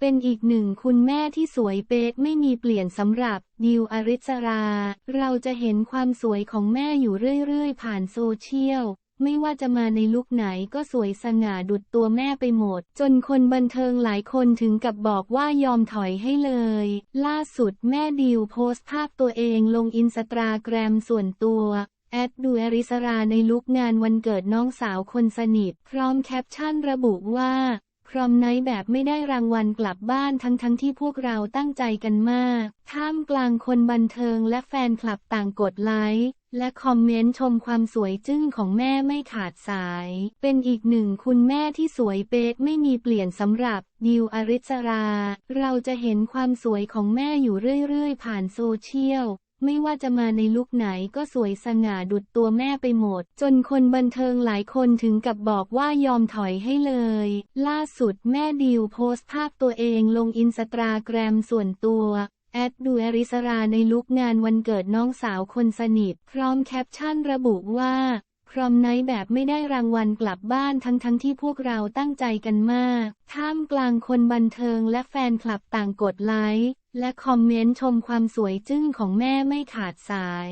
เป็นอีกหนึ่งคุณแม่ที่สวยเป๊ะไม่มีเปลี่ยนสำหรับดิวอริสรา เราจะเห็นความสวยของแม่อยู่เรื่อยๆ ผ่านโซเชียล ไม่ว่าจะมาในลุคไหนก็สวยสง่าดุดตัวแม่ไปหมด จนคนบันเทิงหลายคนถึงกับบอกว่ายอมถอยให้เลย ล่าสุดแม่ดิวโพสต์ภาพตัวเองลงอินสตาแกรมส่วนตัวแอดดูอริสราในลุกงานวันเกิดน้องสาวคนสนิท พร้อมแคปชั่นระบุว่า พร้อมไนท์แบบไม่ได้รางวัลกลับบ้านทั้งทั้งๆที่พวกเราตั้งใจกันมาก ท่ามกลางคนบันเทิงและแฟนคลับต่างกดไลค์และคอมเมนต์ชมความสวยจึ้งของแม่ไม่ขาดสาย เป็นอีกหนึ่งคุณแม่ที่สวยเป๊ะไม่มีเปลี่ยนสำหรับดิวอริสรา เราจะเห็นความสวยของแม่อยู่เรื่อยๆ ผ่านโซเชียล ไม่ว่าจะมาในลุคไหนก็สวยสง่าดุดตัวแม่ไปหมด จนคนบันเทิงหลายคนถึงกับบอกว่ายอมถอยให้เลย ล่าสุดแม่ดิวโพสต์ภาพตัวเองลงอินสตาแกรมส่วนตัวแอดดูอริสราในลุกงานวันเกิดน้องสาวคนสนิท พร้อมแคปชั่นระบุว่า พร้อมไนท์แบบไม่ได้รางวัลกลับบ้านทั้งทั้งที่พวกเราตั้งใจกันมาก ท่ามกลางคนบันเทิงและแฟนคลับต่างกดไลค์ และคอมเมนต์ชมความสวยจึ้งของแม่ไม่ขาดสาย